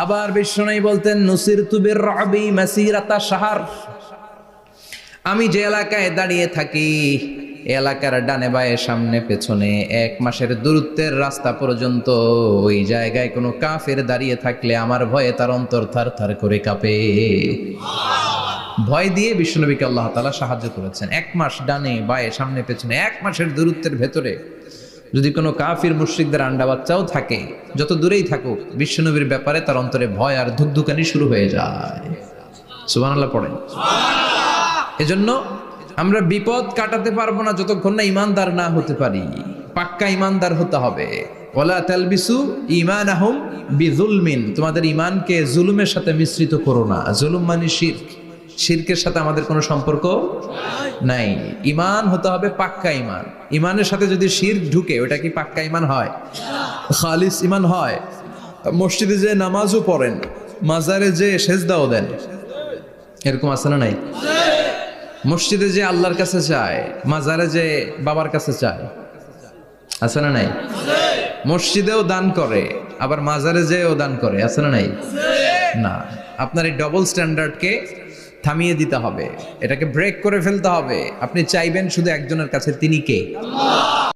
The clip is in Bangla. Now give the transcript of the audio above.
আবার বিষ্ণনাই বলতেন নসির তুবির রবি মাসিরাতা সাহার আমি যে এলাকায় দাঁড়িয়ে থাকি, এলাকার ডানে বায়ে সামনে পেছনে এক মাসের দূরত্বের রাস্তা পর্যন্ত ওই জায়গায় কোনো কাফের দাঁড়িয়ে থাকলে আমার ভয়ে তার অন্তর থার থার করে কাঁপে। ভয় দিয়ে বিশ্বনবীকে আল্লাহ তালা সাহায্য করেছেন। এক মাস ডানে বায়ে সামনে পেছনে, এক মাসের দূরত্বের ভেতরে যদি কোনো কাফির, মুশ্রিকদের আন্ডা বাচ্চাও থাকে, যত দূরেই থাকুক, বিশ্বনবীর ব্যাপারে তার অন্তরে ভয় আর ধুকধুকানি শুরু হয়ে যায়। সুবহানাল্লাহ পড়েন। এজন্য আমরা বিপদ কাটাতে পারব না যতক্ষণ না ইমানদার না হতে পারি। পাক্কা ইমানদার হতে হবে। ওলা তালবিসু ইমান আহম বিজুলমিন তোমাদের ইমানকে জুলুমের সাথে মিশ্রিত করো না। জুলুম মানে শির্ক। শিরকের সাথে আমাদের কোনো সম্পর্ক নাই। ইমান হতে হবে পাক্কা ইমান ইমানের সাথে যদি শির্ক ঢুকে, ওটা কি পাক্কা ইমান হয়? খালিস ইমান হয়। মসজিদে যে নামাজও পড়েন, মাজারে যে সেজদাও দেন, এরকম আছে না নাই? মসজিদে যে আল্লাহর কাছে চায় মাজারে যে বাবার কাছে চায় আছে না নাই? মসজিদেও দান করে, আবার মাজারে যেও দান করে, আছে না নাই? না। আপনার এই ডবল স্ট্যান্ডার্ডকে থামিয়ে দিতে হবে। এটাকে ব্রেক করে ফেলতে হবে। আপনি চাইবেন শুধু একজনের কাছে, তিনি কে?